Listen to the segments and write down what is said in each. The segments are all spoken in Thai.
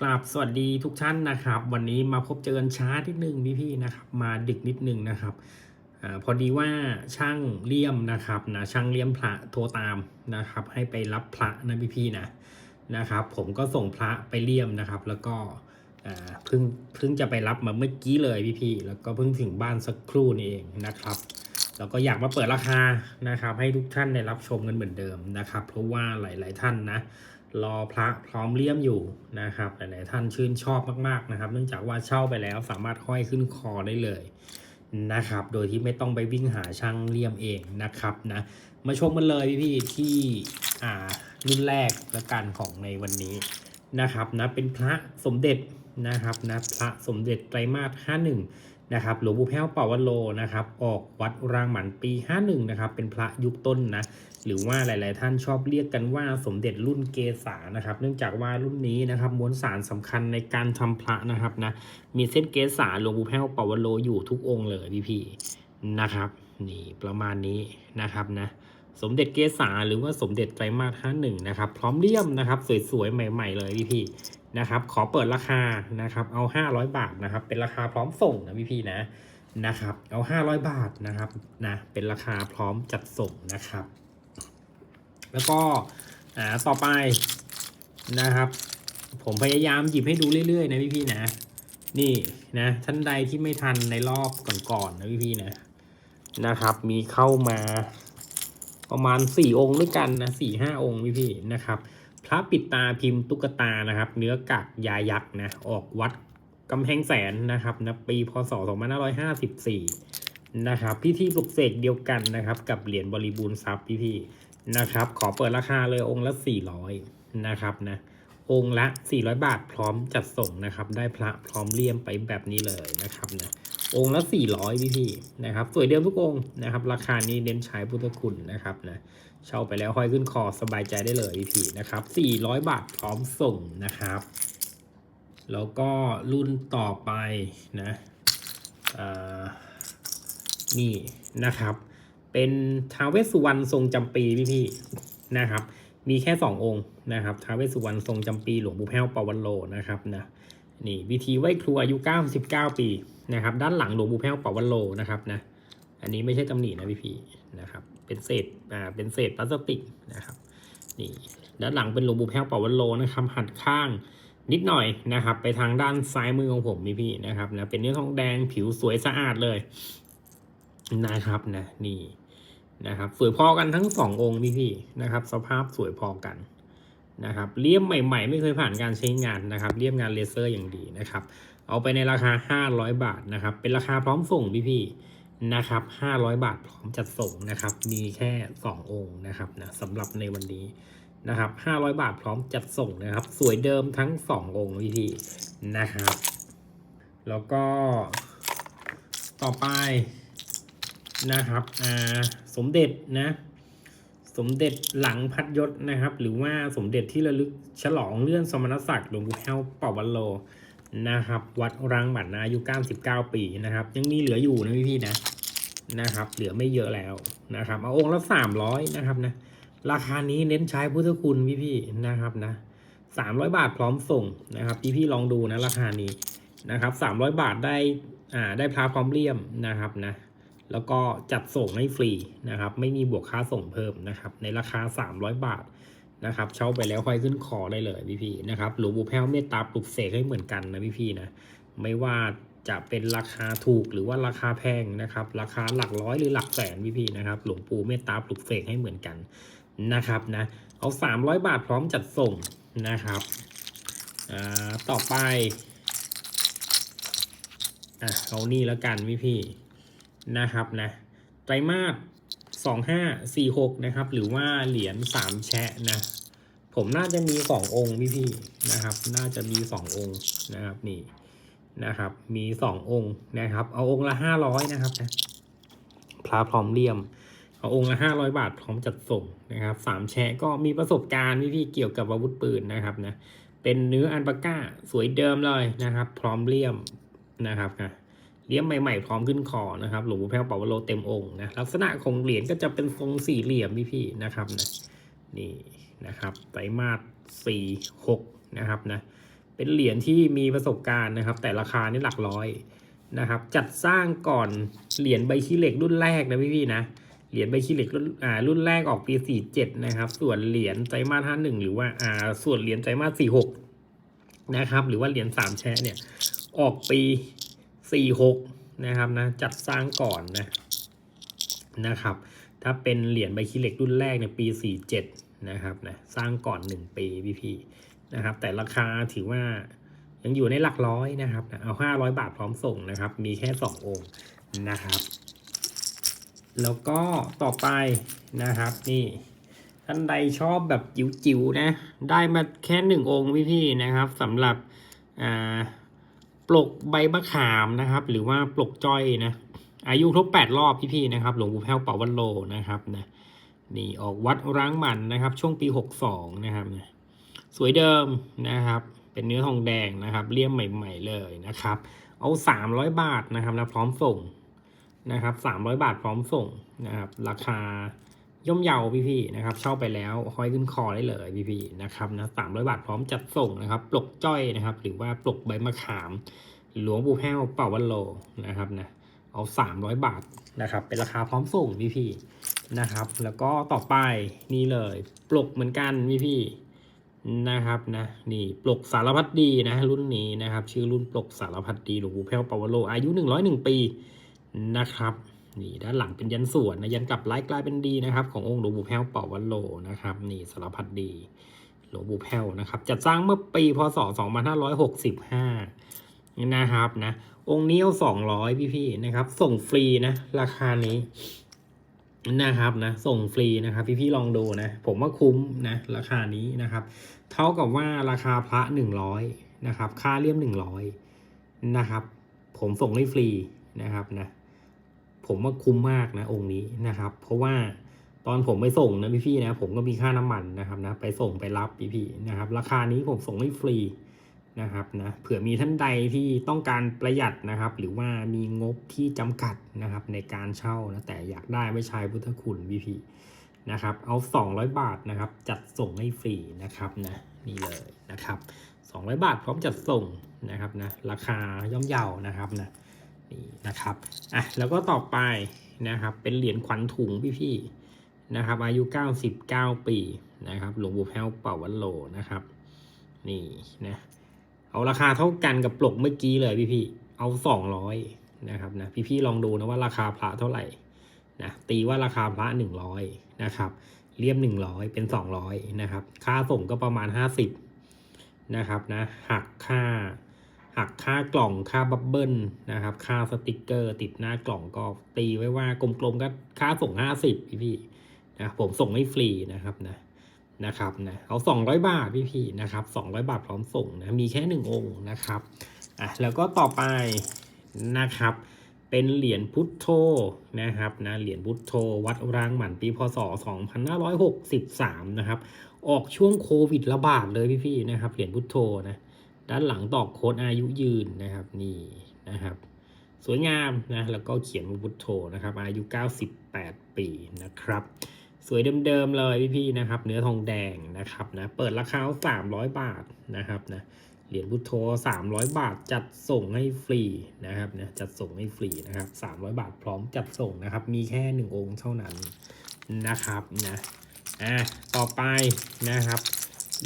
กราบสวัสดีทุกท่านนะครับ วันนี้มาพบเจอกันช้านิดนึงพี่ๆนะครับ มาดึกนิดนึงนะครับอพอดีว่าช่างเลี่ยมนะครับนะช่างเลี่ยมพระโทรตามนะครับ ให้ไปรับพระนะพี่ๆนะนะครับ ผมก็ส่งพระไปเลี่ยมนะครับ แล้วก็เพิ่งเพิ่งจะไปรับมาเมื่อกี้เลยพี่ๆแล้วก็เพิ่งถึงบ้านสักครู่นี่เองนะครับแล้วก็อยากมาเปิดราคานะครับ ให้ทุกท่านได้รับชมกันเหมือนเดิมนะครับ เพราะว่าหลาย ๆ ท่านนะ รอพระพร้อมเลี่ยมอยู่นะครับหลายๆท่านชื่นชอบมากๆนะครับ เนื่องจากว่าเช่าไปแล้วสามารถห้อยขึ้นคอได้เลยนะครับ โดยที่ไม่ต้องไปวิ่งหาช่างเลี่ยมเองนะครับนะมาชมกันเลยพี่ๆที่อ่ารุ่นแรกและกันของในวันนี้นะครับนะเป็นพระสมเด็จนะครับนะพระสมเด็จไตรมาส51 นะครับหลวงปู่แพ้วเป่าวโลนะครับออกวัดรางหมันปี 51นะครับเป็นพระยุคต้นนะหรือว่าหลาย ๆ ท่านชอบเรียกกันว่าสมเด็จรุ่นเกษานะครับเนื่องจากว่ารุ่นนี้นะครับมวลสารสำคัญในการทำพระนะครับนะมีเส้นเกษาหลวงปู่แพ้วเป่าวโลอยู่ทุกองค์เลยพี่ๆนะครับนี่ประมาณนี้นะครับนะสมเด็จเกษาหรือว่าสมเด็จไตรมาส51นะครับพร้อมเลี่ยมนะครับสวย ๆ ใหม่ ๆ เลยพี่ๆ นะครับ ขอเปิดราคานะครับ เอา 500 บาทนะครับ เป็นราคาพร้อมส่งนะพี่ๆนะนะครับ เอา 500 บาทนะครับนะเป็นราคาพร้อมจัดส่งนะครับ แล้วก็อ่าต่อไปนะครับ ผมพยายามหยิบให้ดูเรื่อยๆนะพี่ๆนะนี่นะท่านใดที่ไม่ทันในรอบก่อนๆนะพี่ๆนะนะครับ มีเข้ามาประมาณสี่องค์ด้วยกันนะสี่ห้าองค์พี่ๆนะครับ พระปิดตาพิมพ์ตุ๊กตานะครับ เนื้อกากยายักษ์นะ ออกวัดกำแพงแสนนะครับนะปีพศ 2554 นะครับ พิธีปลุกเสกเดียวกันนะครับ กับเหรียญบริบูรณ์ทรัพย์พี่ๆนะครับ ขอเปิดราคาเลยองค์ละ 400 นะครับนะ องค์ละ 400 บาทพร้อมจัดส่งนะครับ ได้พระพร้อมเลี่ยมไปแบบนี้เลยนะครับนะ องค์ละ 400 พี่พี่ๆนะครับ สวยเดิมทุกองค์นะครับ ราคานี้เน้นใช้พุทธคุณนะครับนะ เช่าไปแล้วห้อยขึ้นคอสบายใจได้เลยพี่นะครับ 400 บาทพร้อมส่งนะครับ แล้วก็รุ่นต่อไปนะอ่านี่นะครับ เป็นท้าวเวสสุวรรณทรงจำปีพี่พี่นะครับ มีแค่2องค์นะครับท้าวเวสสุวรรณทรงจำปีหลวงปู่แพ้วปวันโลนะครับนะนี่วิธีไหว้ครูอายุ 99 ปีนะครับ ด้านหลังหลวงปู่แพ้วปวันโลนะครับนะ อันนี้ไม่ใช่ตำหนินะพี่พี่นะครับ เป็นเศษอ่าเป็นเศษพลาสติกนะครับนี่ด้านหลังเป็นหลวงปู่แพ้วเป่าวันโลนะครับหันข้างนิดหน่อยนะครับ ไปทางด้านซ้ายมือของผมพี่พี่นะครับนะเป็นเนื้อทองแดงผิวสวยสะอาดเลยนะครับนะนี่นะครับสวยพอกันทั้งสององค์พี่พี่นะครับ สภาพสวยพอกันนะครับเลี่ยมใหม่ ๆ ไม่เคยผ่านการใช้งานนะครับเลี่ยมงานเลเซอร์อย่างดีนะครับ เอาไปในราคา 500 บาทนะครับ เป็นราคาพร้อมส่งพี่พี่ นะครับ 500 บาทพร้อมจัดส่งนะครับ มีแค่ 2 องค์นะครับนะสำหรับในวันนี้นะครับ 500 บาทพร้อมจัดส่งนะครับ สวยเดิมทั้ง 2 องค์พี่พี่ๆนะครับ แล้วก็ต่อไปนะครับอ่าสมเด็จนะ สมเด็จหลังพัดยศนะครับ หรือว่าสมเด็จที่ระลึกฉลองเลื่อนสมณศักดิ์หลวงปู่แพ้วเป่าวันโลนะครับ วัดรังหมันนะอายุ 99 ปีนะครับ ยังมีเหลืออยู่นะพี่ๆนะ นะครับ เหลือไม่เยอะแล้วนะครับ เอาองค์ละ300นะครับนะ ราคานี้เน้นใช้พุทธคุณพี่ๆนะครับนะ300บาทพร้อมส่งนะครับ พี่ๆลองดูนะราคานี้นะครับ300บาทได้อ่าได้พระพร้อมเลี่ยมนะครับนะ แล้วก็จัดส่งให้ฟรีนะครับ ไม่มีบวกค่าส่งเพิ่มนะครับ ในราคา300บาทนะครับเช่าไปแล้วค่อยขึ้นคอได้เลยพี่พี่นะครับหลวงปู่แพ้วเมตตาปลุกเสกให้เหมือนกันนะพี่พี่นะ ไม่ว่า จะเป็นราคาถูกหรือว่าราคาแพงนะครับ ราคาหลักร้อยหรือหลักแสนพี่พี่นะครับ หลวงปู่เมตตาปลุกเสกให้เหมือนกันนะครับนะเอา 300 บาทพร้อมจัดส่งนะครับต่อไปอะเอานี่แล้วกันพี่พี่นะครับนะไตรมาสสองห้าสี่หกนะครับ หรือว่าเหรียญสามแชะนะผมน่าจะมีสององค์พี่พี่นะครับ น่าจะมีสององค์นะครับนี่ นะครับ มีสององค์นะครับ เอาองค์ละห้าร้อยนะครับนะพระพร้อมเลี่ยม เอาองค์ละห้าร้อยบาทพร้อมจัดส่งนะครับสามแชะก็มีประสบการณ์พี่พี่ๆเกี่ยวกับอาวุธปืนนะครับนะเป็นเนื้ออันปาก้าสวยเดิมเลยนะครับ พร้อมเลี่ยมนะครับนะเลี้ยมใหม่ๆ พร้อมขึ้นคอนะครับหลวงปู่แพ้วเป่าวโลเต็มองค์นะลักษณะของเหรียญก็จะเป็นทรงสี่เหลี่ยมพี่ๆนะครับนะนี่นะครับไตรมาสสี่หกนะครับนะ เป็นเหรียญที่มีประสบการณ์นะครับ แต่ราคานี่หลักร้อยนะครับ จัดสร้างก่อนเหรียญใบขี้เหล็กรุ่นแรกนะพี่พี่ๆนะเหรียญใบขี้เหล็กรุ่นอ่ารุ่นแรกออกปี47นะครับ ส่วนเหรียญไตรมาส51หรือว่าอ่าส่วนเหรียญไตรมาส46นะครับ หรือว่าเหรียญสามแชะเนี่ยออกปี46นะครับนะจัดสร้างก่อนนะนะครับ ถ้าเป็นเหรียญใบขี้เหล็กรุ่นแรกในยปี47นะครับนะสร้างก่อน1ปีพี่พี่ๆ นะครับ แต่ราคาถือว่ายังอยู่ในหลักร้อยนะครับ เอา500บาทพร้อมส่งนะครับ มีแค่2องค์นะครับ แล้วก็ต่อไปนะครับ นี่ท่านใดชอบแบบจิ๋วๆนะ ได้มาแค่หนึ่งองค์พี่ๆนะครับสำหรับอ่าปลกใบมะขามนะครับ หรือว่าปลกจ้อยนะ อายุครบแปดรอบพี่ๆนะครับ หลวงปู่แพ้วเป่าวันโลนะครับนะนี่ออกวัดร้างหมันนะครับ ช่วงปีหกสองนะครับนะ สวยเดิมนะครับ เป็นเนื้อทองแดงนะครับเลี่ยมใหม่ ๆ เลยนะครับ เอาสามร้อยบาทนะครับนะพร้อมส่งนะครับสามร้อยบาทพร้อมส่งนะครับ ราคาย่อมเยาพี่ๆนะครับ เช่าไปแล้วห้อยขึ้นคอได้เลยพี่ๆนะครับนะสามร้อยบาทพร้อมจัดส่งนะครับ ปลกจ้อยนะครับ หรือว่าปลกใบมะขาม หลวงปู่แพ้วเป่าวันโลนะครับนะเอาสามร้อยบาทนะครับ เป็นราคาพร้อมส่งพี่ๆนะครับ แล้วก็ต่อไปนี่เลย ปลกเหมือนกันพี่ๆ นะครับนะนี่ปลกสารพัดดีนะรุ่นนี้นะครับ ชื่อรุ่นปลกสารพัดดีหลวงปู่แพ้วปาวโลอายุหนึ่งร้อยหนึ่งปีนะครับนี่ด้านหลังเป็นยันส่วนนะยันกลับไร้กลายเป็นดีนะครับ ขององค์หลวงปู่แพ้วปาวโลนะครับนี่สารพัดดีหลวงปู่แพ้วนะครับจัดสร้างเมื่อปีพศ 2565 นะครับนะองค์นี้เอา200 พี่ๆนะครับ ส่งฟรีนะราคานี้ นะครับนะส่งฟรีนะครับพี่ๆลองดูนะ ผมว่าคุ้มนะราคานี้นะครับ เท่ากับว่าราคาพระ100นะครับ ค่าเลี่ยม100นะครับ ผมส่งให้ฟรีนะครับนะผมว่าคุ้มมากนะองค์นี้นะครับ เพราะว่าตอนผมไปส่งนะพี่ๆนะ ผมก็มีค่าน้ำมันนะครับนะไปส่งไปรับพี่ๆนะครับ ราคานี้ผมส่งให้ฟรี นะครับนะเผื่อมีท่านใดที่ต้องการประหยัดนะครับ หรือว่ามีงบที่จำกัดนะครับในการเช่านะแต่อยากได้ไม่ใช้พุทธคุณพี่ๆนะครับเอา 200 บาทนะครับ จัดส่งให้ฟรีนะครับนะนี่เลยนะครับ 200 บาทพร้อมจัดส่งนะครับนะราคาย่อมเยานะครับนะนี่นะครับอะแล้วก็ต่อไปนะครับเป็นเหรียญขวัญถุงพี่ๆนะครับ อายุ 99 ปีนะครับหลวงปู่แพ้วเป่าวันโลนะครับ นี่นะ เอาราคาเท่ากันกับปลกเมื่อกี้เลยพี่ๆเอา200นะครับนะพี่ๆลองดูนะว่าราคาพระเท่าไหร่นะตีว่าราคาพระ100นะครับเลี่ยม100เป็น200นะครับ ค่าส่งก็ประมาณ50นะครับนะหักค่าหักค่ากล่องค่าบับเบิ้ลนะครับ ค่าสติกเกอร์ ติดหน้ากล่องก็ตีไว้ว่ากลมๆก็ค่าส่งห้าสิบพี่พี่นะผมส่งให้ฟรีนะครับนะ นะครับนะเอาสองร้อยบาทพี่พี่นะครับสองร้อยบาทพร้อมส่งนะมีแค่หนึ่งองค์นะครับอะแล้วก็ต่อไปนะครับเป็นเหรียญพุทโธนะครับนะเหรียญพุทโธวัดรางหมันปีพศ 2563 นะครับ ออกช่วงโควิดระบาดเลยพี่ๆนะครับเหรียญพุทโธนะด้านหลังตอกโค้ดอายุยืนนะครับนี่นะครับ สวยงามนะแล้วก็เขียนว่าพุทโธนะครับ อายุ 98 ปีนะครับ สวยเดิมๆเลยพี่ๆนะครับ เนื้อทองแดงนะครับนะเปิดราคา300บาทนะครับนะเหรียญพุทโธ300บาทจัดส่งให้ฟรีนะครับนะจัดส่งให้ฟรีนะครับ300บาทพร้อมจัดส่งนะครับ มีแค่1องค์เท่านั้นนะครับนะอะต่อไปนะครับ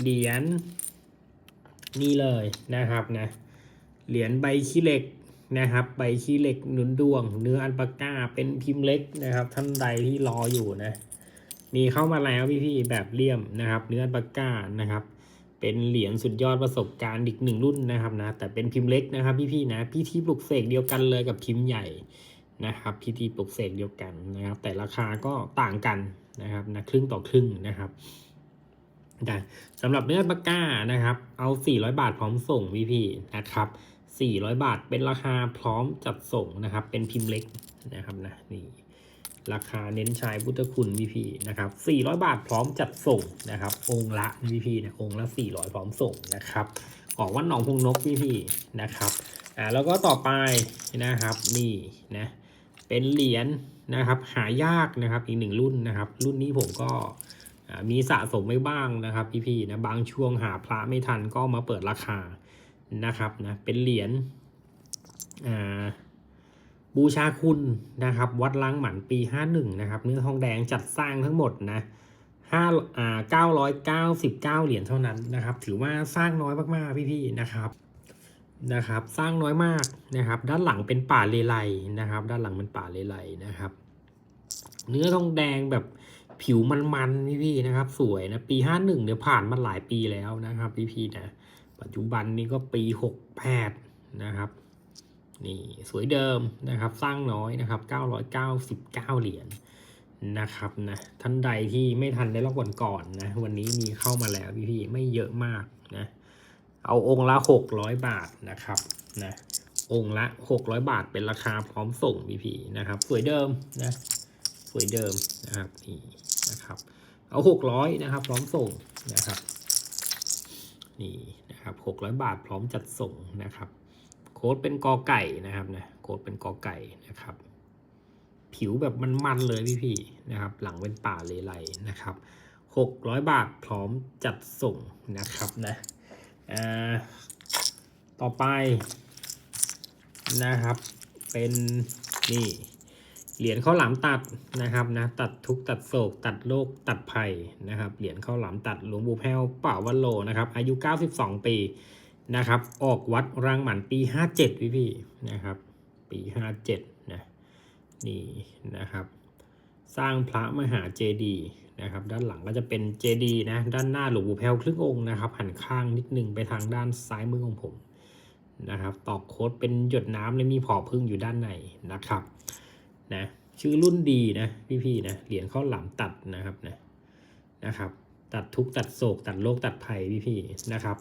เหรียญนี่เลยนะครับนะเหรียญใบขี้เหล็กนะครับใบขี้เหล็กหนุนดวง เนื้ออันปาก้าเป็นพิมพ์เล็กนะครับ ท่านใดที่รออยู่นะ มีเข้ามาแล้วพี่ๆแบบเลี่ยมนะครับ เนื้อปาก้านะครับ เป็นเหรียญสุดยอดประสบการณ์อีกหนึ่งรุ่นนะครับนะแต่เป็นพิมพ์เล็กนะครับ พี่ๆนะพิธีปลุกเสกเดียวกันเลยกับพิมพ์ใหญ่นะครับพิธีปลุกเสกเดียวกันนะครับ แต่ราคาก็ต่างกันนะครับนะครึ่งต่อครึ่งนะครับได้สำหรับเนื้อปากกานะครับ เอา 400 บาทพร้อมส่งพี่พี่ๆนะครับ 400 บาทเป็นราคาพร้อมจัดส่งนะครับ เป็นพิมพ์เล็กนะครับนะนี่ ราคาเน้นใช้พุทธคุณพี่ๆนะครับ 400 บาทพร้อมจัดส่งนะครับ องละพี่ๆนะองละ 400 พร้อมส่งนะครับออกวัดหนองพงนกพี่ๆนะครับอ่าแล้วก็ต่อไปนะครับนี่นะเป็นเหรียญนะครับหายากนะครับอีกหนึ่งรุ่นนะครับ รุ่นนี้ผมก็มีสะสมไว้บ้างนะครับพี่ๆนะบางช่วงหาพระไม่ทันก็มาเปิดราคานะครับนะเป็นเหรียญอ่า บูชาคุณนะครับ วัดล้างหมันปี 51 นะครับ เนื้อทองแดงจัดสร้างทั้งหมดนะห้าอ่า999เหรียญเท่านั้นนะครับ ถือว่าสร้างน้อยมากๆพี่ๆนะครับนะครับ สร้างน้อยมากนะครับ ด้านหลังเป็นป่าเลไลนะครับ ด้านหลังเป็นป่าเลไลนะครับ เนื้อทองแดงแบบผิวมันๆพี่ๆนะครับ สวยนะปี51เนี่ยวผ่านมาหลายปีแล้วนะครับ พี่ๆนะปัจจุบันนี้ก็ปี68นะครับ นี่สวยเดิมนะครับ สร้างน้อยนะครับ 999 เหรียญนะครับนะท่านใดที่ไม่ทันได้รอบวันก่อนนะ วันนี้มีเข้ามาแล้วพี่ๆไม่เยอะมากนะ เอาองค์ละ 600 บาทนะครับนะองค์ละ 600 บาทเป็นราคาพร้อมส่งพี่ๆนะครับ สวยเดิมนะสวยเดิมนะครับนี่นะครับ เอา 600 นะครับ พร้อมส่งนะครับนี่นะครับ 600 บาทพร้อมจัดส่งนะครับ โค้ดเป็นกอไก่นะครับนะโค้ดเป็นกอไก่นะครับ ผิวแบบมันๆเลยพี่ๆนะครับ หลังเป็นป่าเลไลนะครับ600บาทพร้อมจัดส่งนะครับนะอ่าต่อไปนะครับ เป็นนี่เหรียญข้าวหลามตัดนะครับนะตัดทุกตัดโศก ตัดโรคตัดภัยนะครับเหรียญข้าวหลามตัดหลวงปู่แพ้วเป่าวัลโลนะครับอายุ 92 ปี นะครับ ออกวัดรังหมันปี 57 พี่พี่นะครับ ปี 57 นะ นี่นะครับ สร้างพระมหาเจดีย์นะครับ ด้านหลังก็จะเป็นเจดีย์นะ ด้านหน้าหลวงปู่แพ้วครึ่งองค์นะครับ หันข้างนิดนึงไปทางด้านซ้ายมือของผมนะครับ ตอกโค้ดเป็นหยดน้ำและมีผอพึ่งอยู่ด้านในนะครับ นะ ชื่อรุ่นดีนะ พี่ๆนะ เหรียญข้าวหลามตัดนะครับนะ นะครับ ตัดทุกตัดโศกตัดโรคตัดภัยพี่ๆนะครับ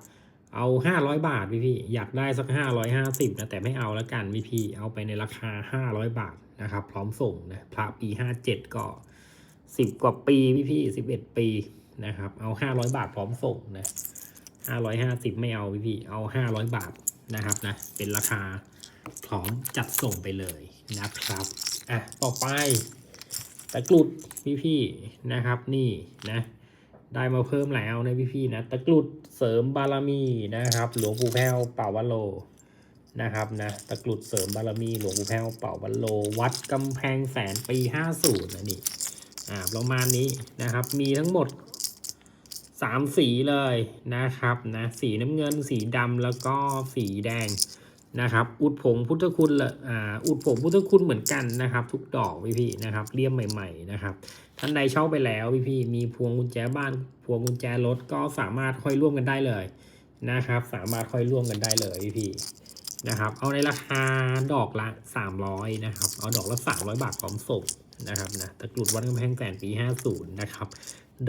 เอา500บาทพี่ๆอยากได้สัก550นะแต่ไม่เอาแล้วกันพี่ๆเอาไปในราคา500บาทนะครับ พร้อมส่งนะพระปี57ก็10กว่าปีพี่ๆ11ปีนะครับ เอา500บาทพร้อมส่งนะ550ไม่เอาพี่ๆเอา500บาทนะครับนะเป็นราคาพร้อมจัดส่งไปเลยนะครับอะต่อไปตะกรุดพี่ๆนะครับนี่นะ ได้มาเพิ่มแล้วนะพี่ๆนะตะกรุดเสริมบารมีนะครับ หลวงปู่แพ้วเป่าวัลโลนะครับนะตะกรุดเสริมบารมีหลวงปู่แพ้วเป่าวัลโล วัดกำแพงแสนปี50นะนี่อ่าประมาณนี้นะครับ มีทั้งหมดสามสีเลยนะครับนะสีน้ำเงินสีดำแล้วก็สีแดง นะครับ อุดผงพุทธคุณละอ่าอุดผงพุทธคุณเหมือนกันนะครับ ทุกดอกพี่พี่นะครับเลี่ยมใหม่ๆนะครับท่านใดเช่าไปแล้วพี่พี่มีพวงกุญแจบ้าน พวงกุญแจรถก็สามารถค่อยร่วมกันได้เลยนะครับ สามารถค่อยร่วมกันได้เลยพี่พี่นะครับ เอาในราคาดอกละ 300นะครับเอาดอกละ 300 บาทพร้อมส่งนะครับนะตะกรุดวัดกำแพงแสนปี 50 นะครับ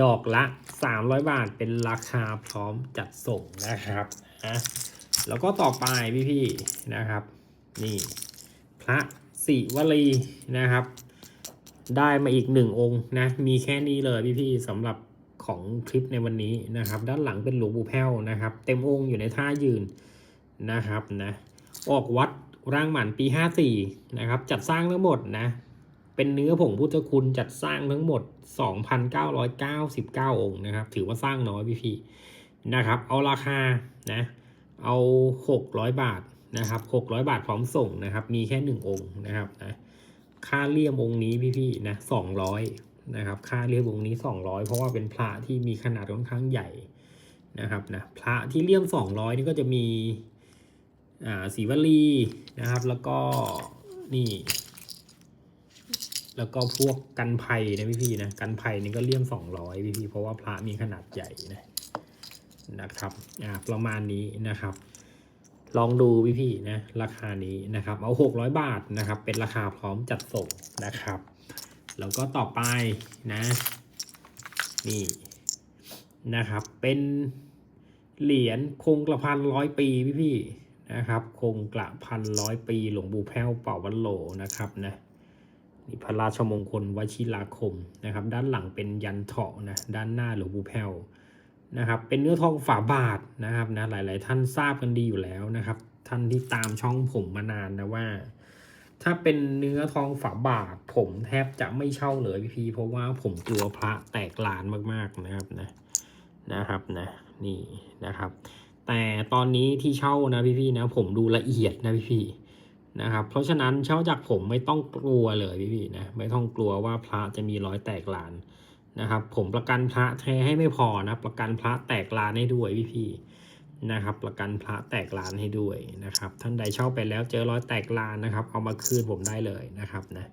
ดอกละ 300 บาทเป็นราคาพร้อมจัดส่งนะครับนะ แล้วก็ต่อไปพี่ๆนะครับ นี่พระศิวลีนะครับ ได้มาอีกหนึ่งองค์นะ มีแค่นี้เลยพี่ๆสำหรับของคลิปในวันนี้นะครับ ด้านหลังเป็นหลวงปู่แพ้วนะครับ เต็มองค์อยู่ในท่ายืนนะครับนะออกวัดร่างหมันปี 54 นะครับ จัดสร้างทั้งหมดนะ เป็นเนื้อผงพุทธคุณจัดสร้างทั้งหมด 2,999 องค์นะครับ ถือว่าสร้างน้อยพี่พี่นะครับ เอาราคานะ เอา 600 บาทนะครับ 600 บาทพร้อมส่งนะครับ มีแค่ 1 องค์นะครับนะค่าเลี่ยมองค์นี้พี่ๆนะ200นะครับ ค่าเลี่ยมองค์นี้ 200 เพราะว่าเป็นพระที่มีขนาดค่อนข้างใหญ่นะครับนะพระที่เลี่ยม 200 นี่ก็จะมีอ่าสีวลีนะครับ แล้วก็นี่แล้วก็พวกกันภัยนะพี่ๆนะกันภัยนี่ก็เลี่ยม200พี่ๆเพราะว่าพระมีขนาดใหญ่นะ นะครับอ่าประมาณนี้นะครับ ลองดูพี่ๆนะราคานี้นะครับ เอา 600 บาทนะครับ เป็นราคาพร้อมจัดส่งนะครับ แล้วก็ต่อไปนะนี่นะครับ เป็นเหรียญคงกระพันร้อยปีพี่ๆนะครับ คงกระพันร้อยปีหลวงปู่แพ้วเป่าวันโหลนะครับนะนี่พระราชมงคลวชิราคมนะครับ ด้านหลังเป็นยันเถาะนะด้านหน้าหลวงปู่แพ้ว นะครับเป็นเนื้อทองฝาบาทนะครับนะหลาย ๆ ท่านทราบกันดีอยู่แล้วนะครับ ท่านที่ตามช่องผมมานานนะว่า ถ้าเป็นเนื้อทองฝาบาท ผมแทบจะไม่เช่าเลยพี่ๆเพราะว่าผมกลัวพระแตกลานมากๆนะครับนะนะครับนะนี่นะครับ แต่ตอนนี้ที่เช่านะพี่ๆนะผมดูละเอียดนะพี่ๆนะครับ เพราะฉะนั้นเช่าจากผมไม่ต้องกลัวเลยพี่ๆนะไม่ต้องกลัวว่าพระจะมีรอยแตกลาน นะครับ ผมประกันพระแท้ให้ไม่พอนะ ประกันพระแตกลานให้ด้วยพี่ๆนะครับ ประกันพระแตกลานให้ด้วยนะครับ ท่านใดเช่าไปแล้วเจอรอยแตกลานนะครับ เอามาคืนผมได้เลยนะครับนะ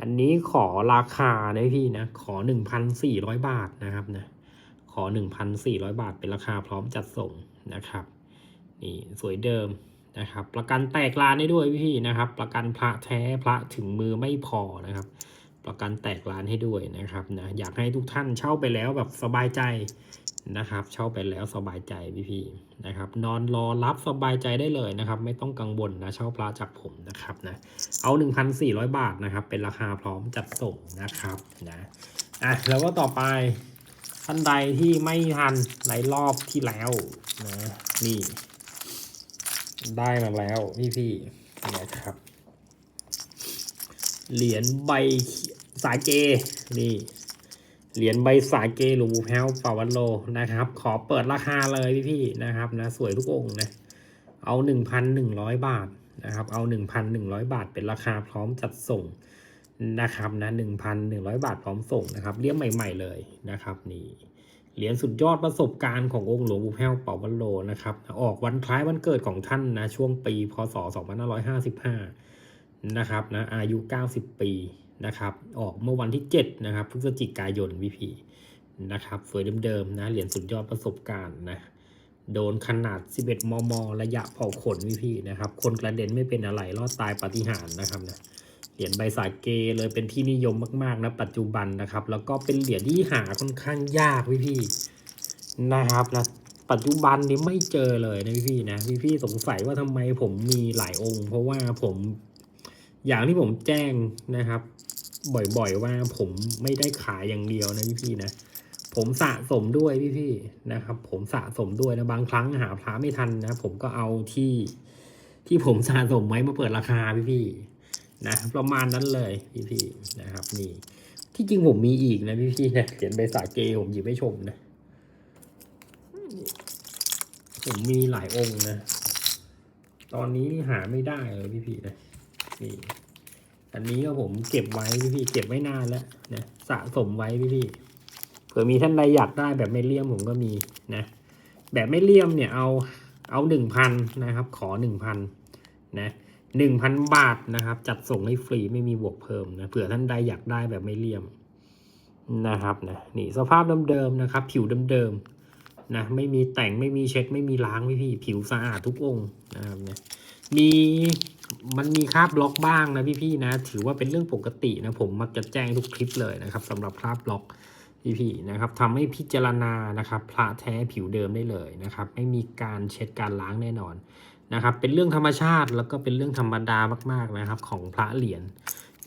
อันนี้ขอราคานะพี่นะ ขอ1,400บาทนะครับนะ ขอ1,400บาทเป็นราคาพร้อมจัดส่งนะครับ นี่สวยเดิมนะครับ ประกันแตกลานได้ด้วยพี่นะครับ ประกันพระแท้พระถึงมือไม่พอนะครับ ประกันแตกลานให้ด้วยนะครับนะอยากให้ทุกท่านเช่าไปแล้วแบบสบายใจนะครับ เช่าไปแล้วสบายใจพี่ๆนะครับ นอนรอรับสบายใจได้เลยนะครับ ไม่ต้องกังวลนะเช่าพระจากผมนะครับนะเอา 1,400 บาทนะครับ เป็นราคาพร้อมจัดส่งนะครับนะอะแล้วก็ต่อไปท่านใดที่ไม่ทันในรอบที่แล้วนะนี่ ได้มาแล้วพี่พี่ๆนะครับ เหรียญใบสาเกนี่เหรียญใบสาเกหลวงปู่แพ้วปาวันโลนะครับ ขอเปิดราคาเลยพี่พี่ๆนะครับนะสวยทุกองค์นะเอาหนึ่งพันหนึ่งร้อยบาทนะครับ เอาหนึ่งพันหนึ่งร้อยบาทเป็นราคาพร้อมจัดส่งนะครับนะหนึ่งพันหนึ่งร้อยบาทพร้อมส่งนะครับเลี้ยงใหม่ ๆเลยนะครับนี่เหรียญสุดยอดประสบการณ์ขององค์หลวงปู่แพ้วเป่าวันโลนะครับ ออกวันคล้ายวันเกิดของท่านนะช่วงปีพศ 2555 นะครับนะอายุ 90 ปีนะครับออกเมื่อวันที่ 7 นะครับพฤศจิกายนวิพีนะครับสวยเดิมๆนะเหรียญสุดยอดประสบการณ์นะโดนขนาด 11 มม ระยะเผาขนวิพี่นะครับคนกระเด็นไม่เป็นอะไรรอดตายปาฏิหาริย์นะครับนะเหรียญใบสายเกเลยเป็นที่นิยมมากๆนะปัจจุบันนะครับ แล้วก็เป็นเหรียญที่หาค่อนข้างยากพี่พี่นะครับนะปัจจุบันนี้ไม่เจอเลยนะพี่พี่นะพี่พี่สงสัยว่าทำไมผมมีหลายองค์ เพราะว่าผม อย่างที่ผมแจ้งนะครับ บ่อยๆว่าผมไม่ได้ขายอย่างเดียวนะพี่พี่นะผมสะสมด้วยพี่ๆนะครับ ผมสะสมด้วยนะบางครั้งหาพระไม่ทันนะ ผมก็เอาที่ที่ผมสะสมไว้มาเปิดราคาพี่ๆนะประมาณนั้นเลยพี่ๆนะครับ นี่ ที่จริงผมมีอีกนะพี่ๆนะเหรียญใบสาเกผมหยิบให้ชมนะผมมีหลายองค์นะ ตอนนี้นี่หาไม่ได้เลยพี่ๆนะ นี่อันนี้ก็ผมเก็บไว้พี่เก็บไว้นานแล้วนะสะสมไว้พี่ๆเผื่อมีท่านใดอยากได้แบบไม่เลี่ยมผมก็มีนะแบบไม่เลี่ยมเนี่ยเอาเอาหนึ่งพันนะครับ ขอหนึ่งพันนะหนึ่งพันบาทนะครับ จัดส่งให้ฟรีไม่มีบวกเพิ่มนะเผื่อท่านใดอยากได้แบบไม่เลี่ยมนะครับนะนี่สภาพเดิมๆนะครับ ผิวเดิมๆนะไม่มีแต่งไม่มีเช็ดไม่มีล้างพี่พี่ผิวสะอาดทุกองนะครับนะมี มันมีคราบล็อกบ้างนะพี่ๆนะ ถือว่าเป็นเรื่องปกตินะ ผมมักจะแจ้งทุกคลิปเลยนะครับสำหรับคราบล็อกพี่ๆนะครับทำให้พิจารณานะครับพระแท้ผิวเดิมได้เลยนะครับ ไม่มีการเช็ดการล้างแน่นอนนะครับ เป็นเรื่องธรรมชาติแล้วก็เป็นเรื่องธรรมดามากๆนะครับ ของพระเหรียญ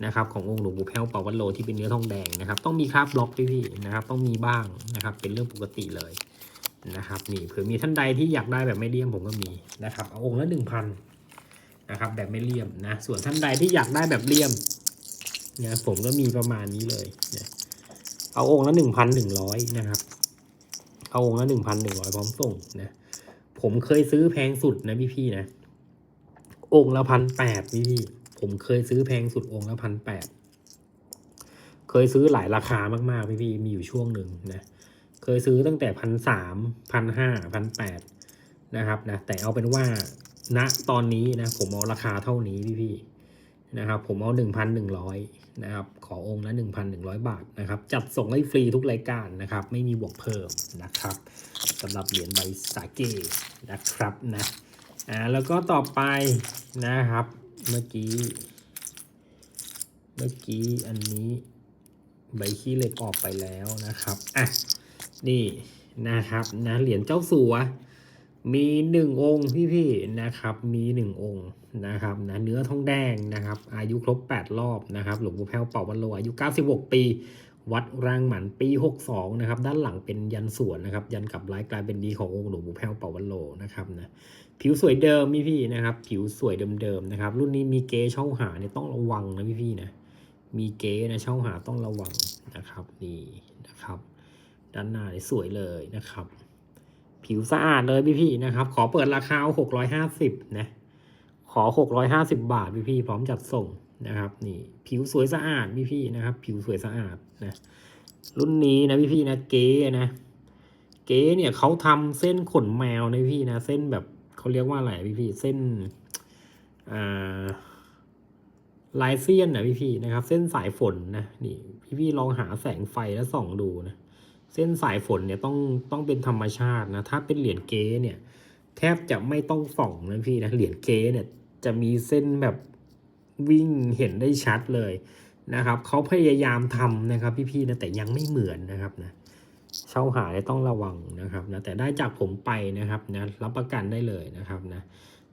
นะครับขององค์หลวงปู่แพ้วปาวัดโลที่เป็นเนื้อทองแดงนะครับ ต้องมีคราบบล็อกพี่ๆนะครับ ต้องมีบ้างนะครับ เป็นเรื่องปกติเลยนะครับนี่เผื่อมีท่านใดที่อยากได้แบบไม่เลี่ยมผมก็มีนะครับเอาองค์ละหนึ่งพัน นะครับแบบไม่เลี่ยมนะส่วนท่านใดที่อยากได้แบบเลี่ยมเนี่ยผมก็มีประมาณนี้เลยเนี่ยเอาองค์ละหนึ่งพันหนึ่งร้อยนะครับ เอาองค์ละหนึ่งพันหนึ่งร้อยพร้อมส่งนะผมเคยซื้อแพงสุดนะพี่พี่นะ องค์ละพันแปดพี่พี่ผมเคยซื้อแพงสุดองค์ละพันแปดเคยซื้อหลายราคามากๆพี่พี่มีอยู่ช่วงหนึ่งนะเคยซื้อตั้งแต่พันสามพันห้าพันแปดนะครับนะแต่เอาเป็นว่า ณตอนนี้นะผมเอาราคาเท่านี้พี่พี่ๆนะครับผมเอาหนึ่งพันหนึ่งร้อยนะครับขอองค์ละ 1,100 บาทนะครับจัดส่งให้ฟรีทุกรายการนะครับไม่มีบวกเพิ่มนะครับสำหรับเหรียญใบสาเกนะครับนะอ่าแล้วก็ต่อไปนะครับเมื่อกี้ เมื่อกี้อันนี้ใบขี้เหล็กออกไปแล้วนะครับอะนี่นะครับนะเหรียญเจ้าสัว มีหนึ่งองค์พี่ๆนะครับมีหนึ่งองค์นะครับนะเนื้อทองแดงนะครับ อายุครบ 8 รอบนะครับ หลวงปู่แพ้วเป่าวันโลอายุ 96 ปี วัดรางหมันปี 62 นะครับ ด้านหลังเป็นยันสวนนะครับ ยันกลับร้ายกลายเป็นดีขององค์หลวงปู่แพ้วเป่าวันโลนะครับนะผิวสวยเดิมพี่พี่นะครับ ผิวสวยเดิมๆนะครับ รุ่นนี้มีเกเช่าหาเนี่ยต้องระวังนะพี่พี่ๆนะมีเกนะเช่าหาต้องระวังนะครับนี่นะครับ ด้านหน้าสวยเลยนะครับ ผิวสะอาดเลยพี่พี่นะครับ ขอเปิดราคาหกร้อยห้าสิบนะ ขอหกร้อยห้าสิบาทพี่พี่พร้อมจัดส่งนะครับ นี่ ผิวสวยสะอาดพี่พี่นะครับ ผิวสวยสะอาดนะ รุ่นนี้นะพี่พี่นะเก๋นะ เก๋เนี่ยเขาทำเส้นขนแมวนะพี่นะ เส้นแบบเขาเรียกว่าอะไรพี่พี่เส้นอ่าลายเซียนนะพี่พี่นะครับ เส้นสายฝนนะนี่ พี่พี่ลองหาแสงไฟแล้วส่องดูนะ เส้นสายฝนเนี่ยต้องต้องเป็นธรรมชาตินะ ถ้าเป็นเหรียญเก๊เนี่ย แทบจะไม่ต้องส่องนะพี่นะ เหรียญเก๊เนี่ยจะมีเส้นแบบวิ่งเห็นได้ชัดเลยนะครับเขาพยายามทำนะครับ พี่ๆนะแต่ยังไม่เหมือนนะครับนะเช่าหายต้องระวังนะครับนะแต่ได้จากผมไปนะครับนะรับประกันได้เลยนะครับนะ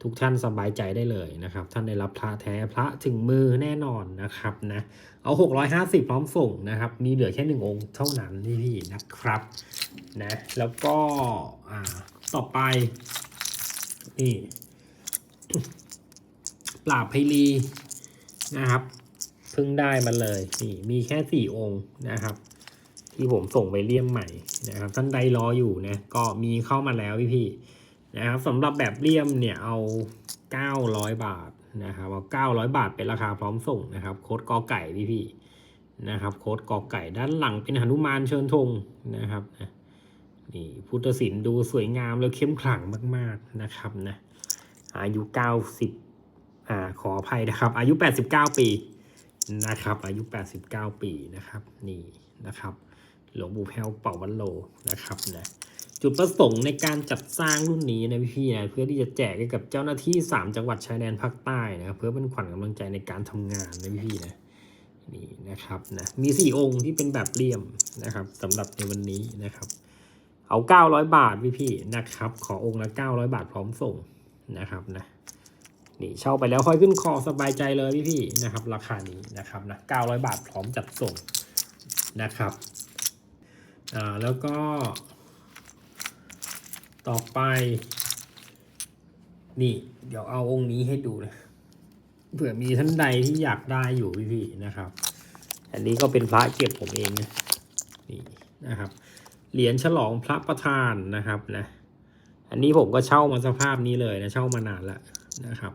ทุกท่านสบายใจได้เลยนะครับ ท่านได้รับพระแท้พระถึงมือแน่นอนนะครับนะเอา 650 พร้อมส่งนะครับ มีเหลือแค่หนึ่งองค์เท่านั้นนี่พี่นะครับนะแล้วก็อ่าต่อไปนี่ปราบไพลีนะครับเพิ่งได้มาเลยนี่มีแค่สี่องค์นะครับ ที่ผมส่งไปเลี่ยมใหม่นะครับท่านใดรออยู่นะก็มีเข้ามาแล้วพี่พี่ นะครับสำหรับแบบเลี่ยมเนี่ยเอา 900 บาทนะครับเอา900 บาทเป็นราคาพร้อมส่งนะครับ โค้ดกอไก่พี่พี่นะครับ โค้ดกอไก่ด้านหลังเป็นหนุมานเชิญธงนะครับนะนี่พุทธศิลป์ดูสวยงามแล้วเข้มขลังมาก ๆนะครับนะอายุ 90อ่าขออภัยนะครับ อายุ 89 ปีนะครับ อายุ 89 ปีนะครับ นี่นะครับ หลวงปู่แพ้วเป่าวันโลนะครับนะ จุดประสงค์ในการจัดสร้างรุ่นนี้นะพี่ๆนะเพื่อที่จะแจกให้กับเจ้าหน้าที่ 3 จังหวัดชายแดนภาคใต้นะครับเพื่อเป็นขวัญกำลังใจในการทำงานนะพี่ๆนะนี่นะครับนะมี 4 องค์ที่เป็นแบบเลี่ยมนะครับสำหรับในวันนี้นะครับ เอา 900 บาทพี่ๆนะครับ ขอองค์ละ 900 บาทพร้อมส่งนะครับนะนี่เช่าไปแล้วค่อยขึ้นคอสบายใจเลยพี่ๆนะครับ ราคานี้นะครับนะ900 บาทพร้อมจัดส่งนะครับอ่าแล้วก็ ต่อไป นี่ เดี๋ยวเอาองค์นี้ให้ดูนะเผื่อมีท่านใดที่อยากได้อยู่พี่ๆนะครับ อันนี้ก็เป็นพระเก็บผมเองนะนี่นะครับ เหรียญฉลองพระประธานนะครับนะ อันนี้ผมก็เช่ามาสภาพนี้เลยนะเช่ามานานแล้วนะครับ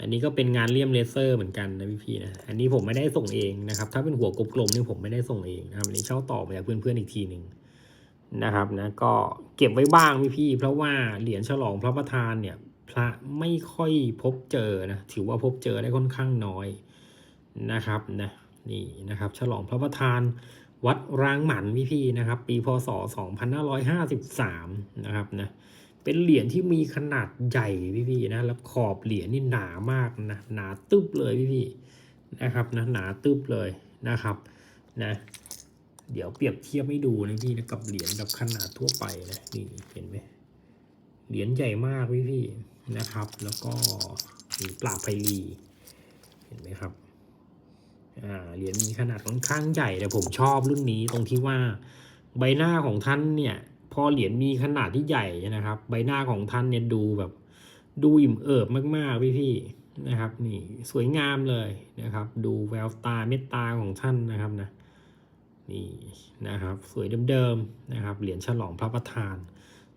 อันนี้ก็เป็นงานเลี่ยมเลเซอร์เหมือนกันนะพี่ๆนะ อันนี้ผมไม่ได้ส่งเองนะครับ ถ้าเป็นหัวกลมๆนี่ผมไม่ได้ส่งเองนะครับอันนี้เช่าต่อมาจากเพื่อนๆอีกทีหนึ่ง นะครับนะก็เก็บไว้บ้างพี่ๆเพราะว่าเหรียญฉลองพระประธานเนี่ยพระไม่ค่อยพบเจอนะถือว่าพบเจอได้ค่อนข้างน้อยนะครับนะนี่นะครับ ฉลองพระประธานวัดรางหมันพี่ๆนะครับ ปีพศ 2553 นะครับนะเป็นเหรียญที่มีขนาดใหญ่พี่ๆนะแล้วขอบเหรียญนี่หนามากนะหนาตึบเลยพี่ๆนะครับนะหนาตึบเลยนะครับนะ เดี๋ยวเปรียบเทียบให้ดูนะพี่นะกับเหรียญแบบขนาดทั่วไปนะนี่เห็นไหมเหรียญใหญ่มากพี่ๆนะครับ แล้วก็มีปราบไพลีเห็นไหมครับอ่าเหรียญมีขนาดค่อนข้างใหญ่แต่ผมชอบรุ่นนี้ตรงที่ว่าใบหน้าของท่านเนี่ย พอเหรียญมีขนาดที่ใหญ่นะครับ ใบหน้าของท่านเนี่ยดูแบบ ดูอิ่มเอิบมากๆพี่ๆนะครับ นี่สวยงามเลยนะครับ ดูแววตาเมตตาของท่านนะครับนะ นี่นะครับสวยเดิมๆนะครับเหรียญฉลองพระประธาน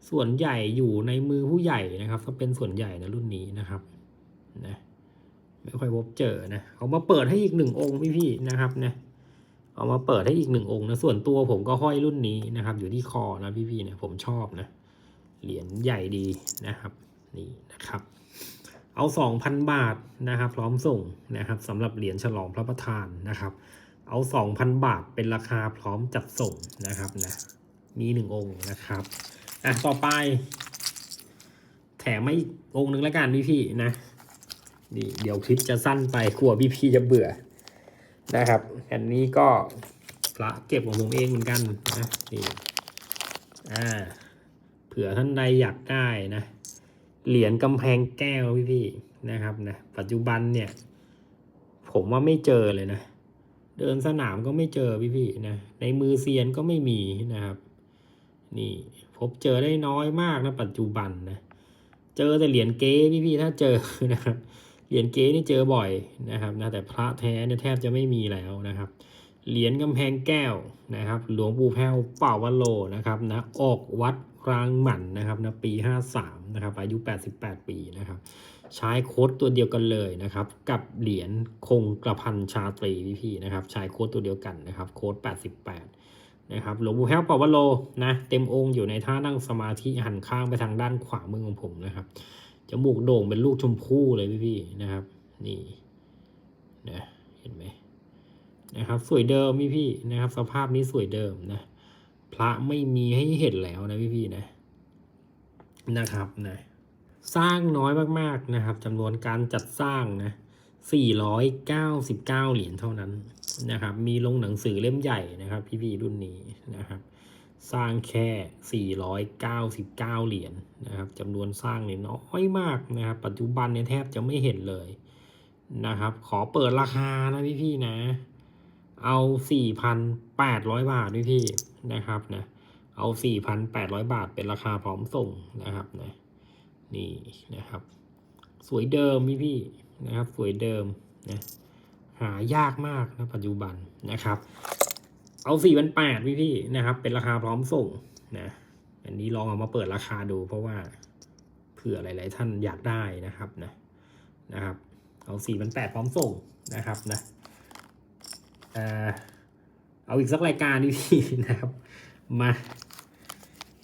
ส่วนใหญ่อยู่ในมือผู้ใหญ่นะครับก็เป็นส่วนใหญ่นะรุ่นนี้นะครับนะไม่ค่อยพบเจอนะเอามาเปิดให้อีกหนึ่งองค์พี่พี่นะครับนะเอามาเปิดให้อีกหนึ่งองค์นะส่วนตัวผมก็ห้อยรุ่นนี้นะครับ อยู่ที่คอนะพี่พี่เนี่ยผมชอบนะเหรียญใหญ่ดีนะครับนี่นะครับเอาสองพันบาทนะครับ พร้อมส่งนะครับสำหรับเหรียญฉลองพระประธานนะครับ เอาสองพันบาทเป็นราคาพร้อมจัดส่งนะครับนะมีหนึ่งองค์นะครับอะต่อไป แถมไมาอีกองค์หนึ่งแล้วกันพี่พี่นะนี่เดี๋ยวคลิปจะสั้นไปกลัวพี่พี่จะเบื่อนะครับ อันนี้ก็พระเก็บของผมเองเหมือนกันนะนี่อ่าเผื่อท่านใดอยากได้นะเหรียญกำแพงแก้วพี่พี่นะครับนะปัจจุบันเนี่ย ผมว่าไม่เจอเลยนะ เดินสนามก็ไม่เจอพี่พี่นะ ในมือเซียนก็ไม่มีนะครับ นี่พบเจอได้น้อยมากนะปัจจุบันนะ เจอแต่เหรียญเก๊พี่ๆถ้าเจอนะครับ เหรียญเก๊นี่เจอบ่อยนะครับนะแต่พระแท้เนี่ยแทบจะไม่มีแล้วนะครับ เหรียญกำแพงแก้วนะครับ หลวงปู่แพ้วเป่าวะโลนะครับนะออกวัดรางหมันนะครับนะปี 53นะครับอายุ 88 ปีนะครับ ใช้โค้ดตัวเดียวกันเลยนะครับ กับเหรียญคงกระพันชาตรีพี่ๆนะครับ ใช้โค้ดตัวเดียวกันนะครับ โค้ด 88 นะครับหลวงปู่แห้วปาวโลนะเต็มองค์อยู่ในท่านั่งสมาธิหันข้างไปทางด้านขวามือของผมนะครับจมูกโด่งเป็นลูกชมพู่เลยพี่ๆนะครับ นี่นะเห็นไหมนะครับสวยเดิมพี่ๆนะครับ สภาพนี้สวยเดิมนะ พระไม่มีให้เห็นแล้วนะพี่ๆนะนะครับนะ สร้างน้อยมากๆนะครับจำนวนการจัดสร้างนะ499 เหรียญเท่านั้นนะครับ มีลงหนังสือเล่มใหญ่นะครับ พี่ๆรุ่นนี้นะครับ สร้างแค่ 499 เหรียญนะครับจำนวนสร้างเนี่ยน้อยมากนะครับ ปัจจุบันเนี่ยแทบจะไม่เห็นเลยนะครับ ขอเปิดราคานะพี่ๆนะ เอา 4,800 บาทพี่พี่ๆนะครับนะ เอา 4,800 บาทเป็นราคาพร้อมส่งนะครับนะ นี่นะครับ สวยเดิมพี่พี่นะครับ สวยเดิมนะหายากมากนะปัจจุบันนะครับ เอา4,800พี่พี่นะครับ เป็นราคาพร้อมส่งนะอันนี้ลองเอามาเปิดราคาดู เพราะว่าเผื่อหลาย ๆ ท่านอยากได้นะครับนะนะครับ เอา4,800พร้อมส่งนะครับนะเออเอาอีกสักรายการดีพี่นะครับ มา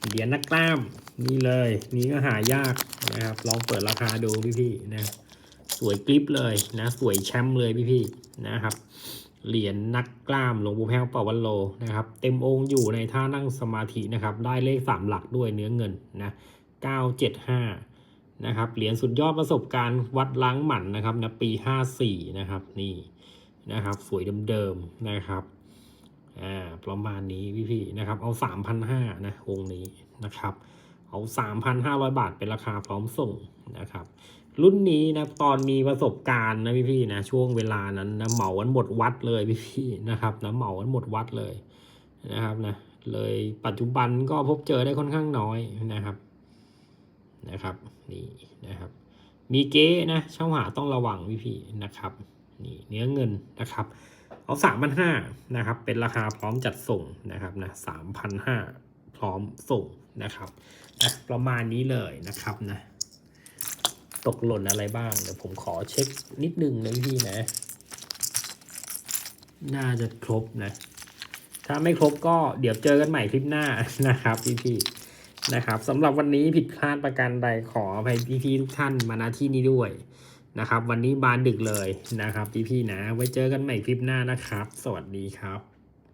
เหรียญนักกล้ามนี่เลย นี่ก็หายาก นะครับลองเปิดราคาดูพี่พี่ๆนะสวยกริปเลยนะสวยแชมป์เลยพี่พี่ๆนะครับ เหรียญนักกล้ามหลวงปู่แพ้วปาวันโลนะครับเต็มองค์อยู่ในท่านั่งสมาธินะครับ ได้เลขสามหลักด้วยเนื้อเงินนะเก้าเจ็ดห้านะครับเหรียญสุดยอดประสบการณ์วัดล้างหมันนะครับนะปีห้าสี่นะครับนี่นะครับสวยเดิมๆนะครับอ่าประมาณนี้พี่ๆนะครับเอา 3,500นะองค์นี้นะครับ 3,500 บาทเป็นราคาพร้อมส่งนะครับ รุ่นนี้นะตอนมีประสบการณ์นะพี่ๆนะช่วงเวลานั้นนะเหมากันหมดวัดเลยพี่ๆนะครับนะเหมากันหมดวัดเลยนะครับนะเลยปัจจุบันก็พบเจอได้ค่อนข้างน้อยนะครับนะครับนี่นะครับ มีเก๊นะเช่าหาต้องระวังพี่ๆนะครับนี่เนื้อเงินนะครับเอาสามพันห้านะครับ เป็นราคาพร้อมจัดส่งนะครับนะสามพันห้า ร้อมส่งนะครับอะประมาณนี้เลยนะครับนะ ตกหล่นอะไรบ้าง เดี๋ยวผมขอเช็คนิดนึงนะพี่นะ น่าจะครบนะ ถ้าไม่ครบก็เดี๋ยวเจอกันใหม่คลิปหน้านะครับพี่ๆนะครับสำหรับวันนี้ผิดพลาดประการใดขออภัยพี่ๆทุกท่านมาณที่นี้ด้วยนะครับ วันนี้บานดึกเลยนะครับ พี่ๆนะ ไว้เจอกันใหม่คลิปหน้านะครับ สวัสดีครับ